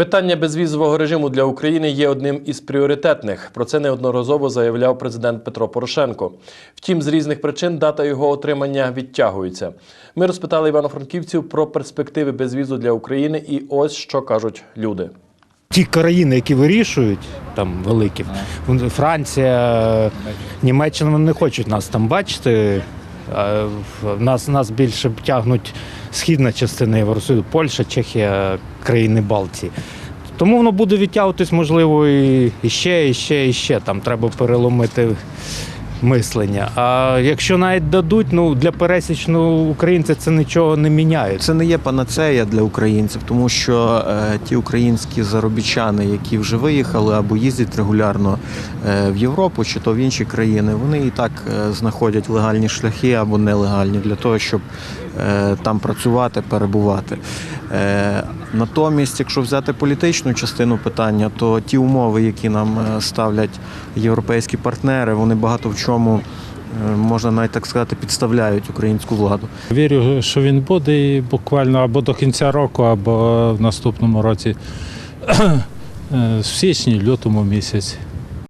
Питання безвізового режиму для України є одним із пріоритетних. Про це неодноразово заявляв президент Петро Порошенко. Втім, з різних причин дата його отримання відтягується. Ми розпитали івано-франківців про перспективи безвізу для України, і ось що кажуть люди. Ті країни, які вирішують, там великі, Франція, Німеччина вони не хочуть нас там бачити. В- Нас, нас більше тягнуть східна частина Євросоюзу, Польща, Чехія, країни Балтії. Тому воно буде відтягуватись, можливо, і ще, і ще, і ще. Там треба переломити мислення. А якщо навіть дадуть, ну для пересічного українця це нічого не міняє. Це не є панацея для українців, тому що е, ті українські заробітчани, які вже виїхали або їздять регулярно е, в Європу чи то в інші країни, вони і так е, знаходять легальні шляхи або нелегальні для того, щоб там працювати, перебувати. Е, натомість, якщо взяти політичну частину питання, то ті умови, які нам е, ставлять європейські партнери, вони багато в чому. е, Можна навіть так сказати, підставляють українську владу. Вірю, що він буде і буквально або до кінця року, або в наступному році, е, в січні, лютому місяці.